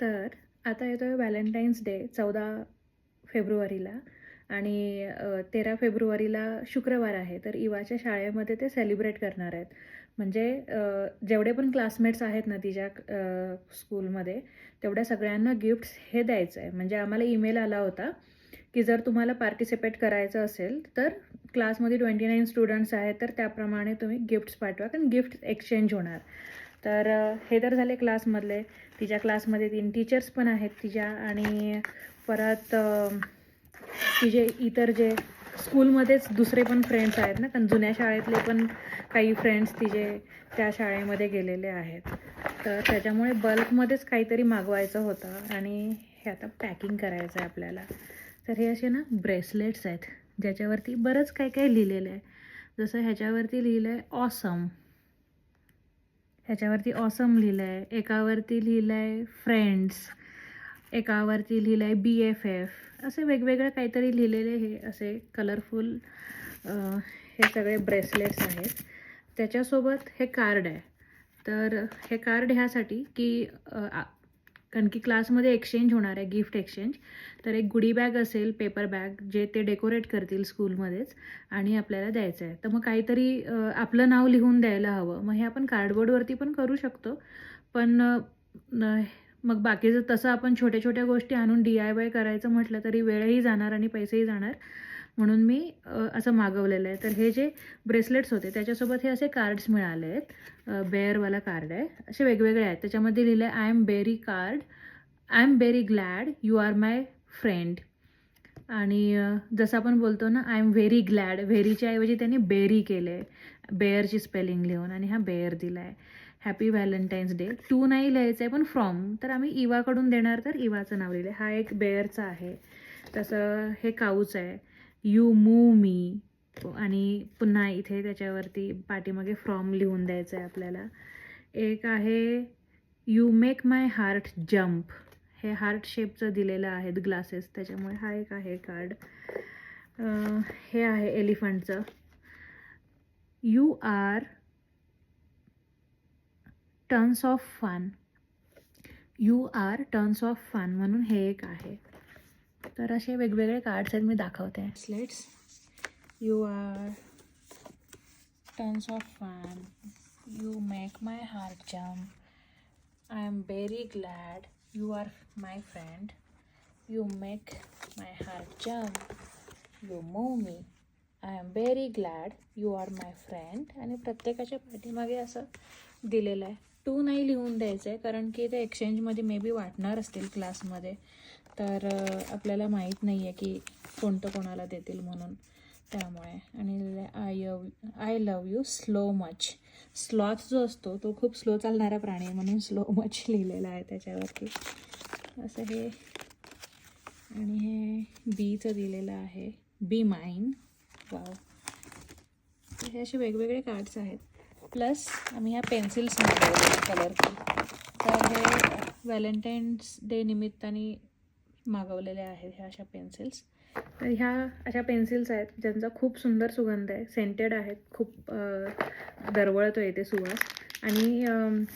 तर आता येतो आहे व्हॅलेंटाईन्स डे चौदा फेब्रुवारीला. आणि तेरा फेब्रुवारीला शुक्रवार आहे तर इवाच्या शाळेमध्ये ते सेलिब्रेट करणार आहेत. म्हणजे जेवढे पण क्लासमेट्स आहेत ना तिच्या स्कूलमध्ये तेवढ्या सगळ्यांना गिफ्ट्स हे द्यायचं आहे म्हणजे आम्हाला ईमेल आला होता की जर तुम्हाला पार्टिसिपेट करायचं असेल तर क्लासमध्ये ट्वेंटी नाईन स्टुडंट्स आहेत तर त्याप्रमाणे तुम्ही गिफ्ट्स पाठवा. कारण गिफ्ट एक्सचेंज होणार. तर हे तर झाले क्लासमधले. तिच्या क्लासमध्ये तीन टीचर्स पण आहेत तिच्या आणि परत तिचे इतर जे स्कूलमध्येच दुसरे पण फ्रेंड्स आहेत ना. कारण जुन्या शाळेतले पण काही फ्रेंड्स तिचे त्या शाळेमध्ये गेलेले आहेत. तर त्याच्यामुळे बल्कमध्येच काहीतरी मागवायचं होतं आणि हे आता पॅकिंग करायचं आहे आपल्याला. तर हे असे ना ब्रेसलेट्स आहेत ज्याच्यावरती बरंच काही काही लिहिलेलं आहे. जसं ह्याच्यावरती लिहिलं आहे ऑसम ह्याच्यावरती ऑसम लिहिलं आहे एकावरती लिहिलं आहे फ्रेंड्स एकावरती लिहिलं आहे बी एफ एफ असे वेगवेगळे काहीतरी लिहिलेले हे असे कलरफुल हे सगळे ब्रेसलेट्स आहेत. त्याच्यासोबत हे कार्ड आहे. तर हे कार्ड ह्यासाठी की आ- कारण की क्लासमध्ये एक्सचेंज होणार आहे गिफ्ट एक्सचेंज तर एक गुडी बॅग असेल पेपर बॅग जे ते डेकोरेट करतील स्कूलमध्येच आणि आपल्याला द्यायचं आहे. तर मग काहीतरी आपलं नाव लिहून द्यायला हवं. मग हे आपण कार्डबोर्डवरती पण करू शकतो. पण मग बाकीचं तसं आपण छोट्या छोट्या गोष्टी आणून डी आय वाय करायचं म्हटलं तरी वेळही जाणार आणि पैसेही जाणार. म्हणून मी असं मागवलेलं आहे. तर हे जे ब्रेसलेट्स होते त्याच्यासोबत हे असे कार्ड्स मिळाले आहेत. बेअरवाला कार्ड आहे. असे वेगवेगळे आहेत. त्याच्यामध्ये लिहिलं आहे I am berry card I am berry glad you are my friend आणि जसं आपण बोलतो ना आय एम व्हेरी ग्लॅड व्हेरीच्या ऐवजी त्यांनी बेरी केलं आहे बेअरची स्पेलिंग लिहून आणि हा बेअर दिला आहे हॅपी व्हॅलेंटाईन्स डे टू नाही लिहायचं आहे पण फ्रॉम तर आम्ही इवाकडून देणार तर इवाचं नाव लिहिलं. आहे हा एक बेअरचा आहे. तसं हे काऊच आहे. यू मूव मी आणि पुन्हा इथे त्याच्यावरती पाठीमागे फ्रॉम लिहून द्यायचं आहे आपल्याला. एक आहे you make my heart jump हे हार्ट शेपचं दिलेलं आहेत ग्लासेस त्याच्यामुळे हा एक आहे कार्ड हे आहे एलिफंटचं you are turns of fun you are turns of fun म्हणून हे एक आहे. तर असे वेगवेगळे कार्ड्स आहेत मी दाखवते. Slates you are tons of fun you make my heart jump I am very glad you are my friend you make my heart jump you move me I am very glad you are my friend आणि प्रत्येकाच्या पाठीमागे असं दिलेलं आहे. To नाही लिहून द्यायचं आहे कारण की ते एक्सचेंजमध्ये मे बी वाटणार असतील क्लासमध्ये तर आपल्याला माहीत नाही आहे की कोणतं कोणाला देतील म्हणून. त्यामुळे. आणि I यव I love you slow much sloth जो असतो तो खूप स्लो चालणारा प्राणी आहे म्हणून स्लो मच लिहिलेला आहे त्याच्यावरती. असं हे. आणि हे बीचं दिलेलं आहे. बी माइन वाव हे असे वेगवेगळे कार्ड्स आहेत. प्लस आम्ही ह्या पेन्सिल्स मागवल्या कलरफुल तर हे व्हॅलेंटाईन्स डे निमित्ताने मागवलेल्या आहेत ह्या अशा पेन्सिल्स तर ह्या अशा पेन्सिल्स आहेत ज्यांचा खूप सुंदर सुगंध आहे. सेंटेड आहेत. खूप दरवळतो येते सुवास. आणि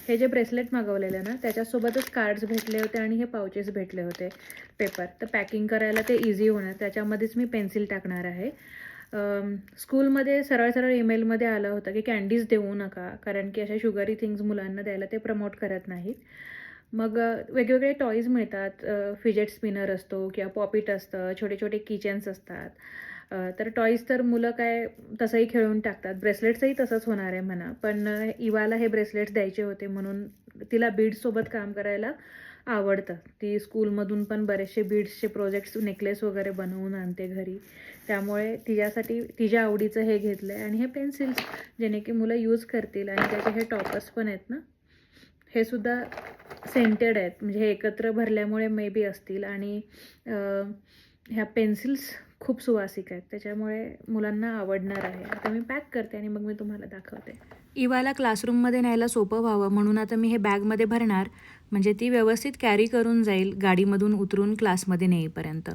हे जे ब्रेसलेट मागवलेलं ना त्याच्यासोबतच कार्ड्स भेटले होते आणि हे पाउचेस भेटले होते. पेपर तर पॅकिंग करायला ते इझी होणार. त्याच्यामध्येच मी पेन्सिल टाकणार आहे. स्कूलमध्ये सरळ सरळ ईमेलमध्ये आलं होतं की कॅन्डीज देऊ नका कारण की अशा शुगरी थिंग्स मुलांना द्यायला ते प्रमोट करत नाहीत. मग वेगवेगळे टॉईज मिळतात फिजेट स्पिनर असतो किंवा पॉपिट असतं छोटे छोटे किचन्स असतात. तर टॉईज तर मुलं काय तसंही खेळून टाकतात. ब्रेसलेट्सही तसंच होणार आहे म्हणा. पण इवाला हे ब्रेसलेट्स द्यायचे होते म्हणून तिला बीड्ससोबत काम करायला आवडतं. ती स्कूलमधून पण बरेचसे बीड्सचे प्रोजेक्ट्स नेकलेस वगैरे बनवून आणते घरी. त्यामुळे तिच्यासाठी तिच्या आवडीचं हे घेतलं आहे आणि हे पेन्सिल्स जेणे की मुलं यूज करतील. आणि त्याचे हे टॉपर्स पण आहेत ना हे सुद्धा सेंटेड आहेत. म्हणजे हे एकत्र भरल्यामुळे मे बी असतील. आणि ह्या पेन्सिल्स खूप सुवासिक आहेत. त्याच्यामुळे मुलांना आवडणार आहे. आता मी पॅक करते आणि मग मी तुम्हाला दाखवते. इवाला क्लासरूममध्ये न्यायला सोपं व्हावं म्हणून आता मी हे बॅगमध्ये भरणार. म्हणजे ती व्यवस्थित कॅरी करून जाईल गाडीमधून उतरून क्लासमध्ये नेईपर्यंत.